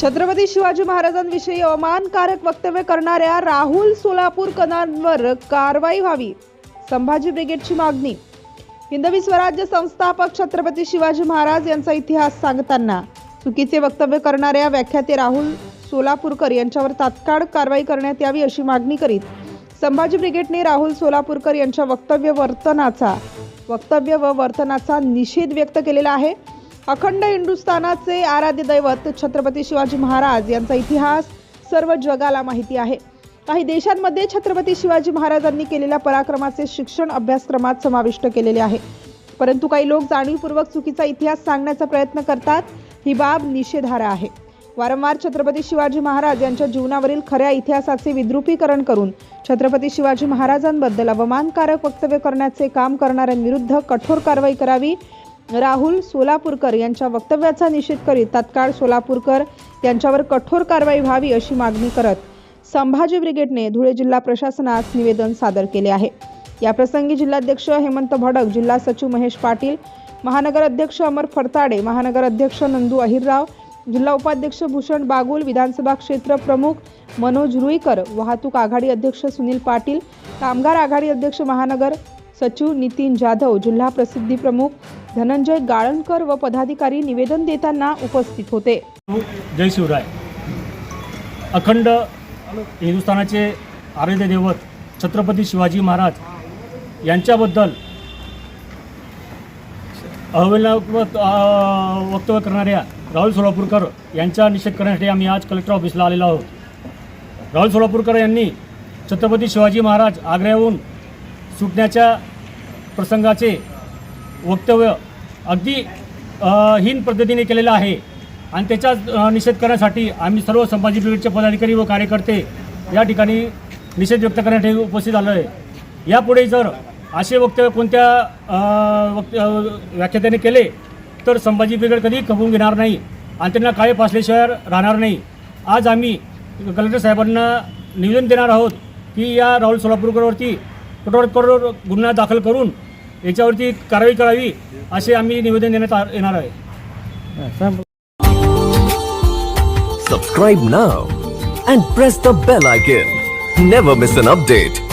छत्रपती शिवाजी महाराजांविषयी अवमानकारक वक्तव्य करणाऱ्या राहुल सोलापूरकरांवर कारवाई व्हावी संभाजी ब्रिगेडची मागणी. हिंदवी स्वराज्य संस्थापक छत्रपती शिवाजी महाराज यांचा इतिहास सांगताना चुकीचे वक्तव्य करणाऱ्या व्याख्याते राहुल सोलापूरकर यांच्यावर तात्काळ कारवाई करण्यात यावी अशी मागणी करीत संभाजी ब्रिगेडने राहुल सोलापूरकर यांच्या वक्तव्य वर्तनाचा वक्तव्य व वर्तनाचा निषेध व्यक्त केलेला आहे. अखंड हिंदुस्थानाचे आराध्य दैवत छत्रपती शिवाजी महाराज यांचा इतिहास सर्व जगाला माहिती आहे. काही देशांमध्ये छत्रपती शिवाजी महाराजांनी केलेल्या पराक्रमाचे शिक्षण अभ्यासक्रमात समाविष्ट केलेले आहे. परंतु काही लोक जाणीवपूर्वक चुकीचा इतिहास सांगण्याचा प्रयत्न करतात ही बाब निषेधार्ह आहे. वारंवार छत्रपती शिवाजी महाराज यांच्या जीवनावरील खऱ्या इतिहासाचे विद्रुपीकरण करून छत्रपती शिवाजी महाराजांबद्दल अवमानकारक वक्तव्य करण्याचे काम करणाऱ्यांविरुद्ध कठोर कारवाई करावी राहुल सोलापूरकर यांच्या वक्तव्याचा निषेध करीत तत्काळ सोलापूरकर यांच्यावर कठोर कारवाई व्हावी अशी मागणी करत संभाजी ब्रिगेडने धुळे जिल्हा प्रशासनास निवेदन सादर केले आहे. याप्रसंगी जिल्हाध्यक्ष हेमंत भडक जिल्हा सचिव महेश पाटील महानगर अध्यक्ष अमर फडताडे महानगर अध्यक्ष नंदू अहिरराव जिल्हा उपाध्यक्ष भूषण बागुल विधानसभा क्षेत्र प्रमुख मनोज रुईकर वाहतूक आघाडी अध्यक्ष सुनील पाटील कामगार आघाडी अध्यक्ष महानगर सचिव नितीन जाधव जिल्हा प्रसिद्धी प्रमुख धनंजय गाळणकर व पदाधिकारी निवेदन देताना उपस्थित होते. जय शिवराय. अखंड हिंदुस्थानाचे आराध्य दैवत छत्रपती शिवाजी महाराज यांच्याबद्दल अहवालात्मक वक्तव्य करणाऱ्या राहुल सोलापूरकर यांचा निषेध करण्यासाठी आम्ही आज कलेक्टर ऑफिसला आलेलो आहोत. राहुल सोलापूरकर यांनी छत्रपती शिवाजी महाराज आग्र्याहून सुटण्याच्या प्रसंगाचे वक्तव्य अगदी हीन पद्धतीने केलेलं आहे. आणि त्याचा निषेध करण्यासाठी आम्ही सर्व संभाजी ब्रिगेडचे पदाधिकारी व कार्यकर्ते या ठिकाणी निषेध व्यक्त करण्यासाठी उपस्थित आलो आहे यापुढे जर असे वक्तव्य कोणत्या वक्त व्याख्यात्याने केले तर संभाजी ब्रिगेड कधी खपवून घेणार नाही आणि त्यांना काळे फासल्याशिवाय राहणार नाही. आज आम्ही कलेक्टर साहेबांना निवेदन देणार आहोत की या राहुल सोलापूरकरवरती कठोर कठोर गुन्हा दाखल करून याच्यावरती कारवाई करावी असे आम्ही निवेदन देण्यात येणार आहे subscribe now and press the bell icon never miss an update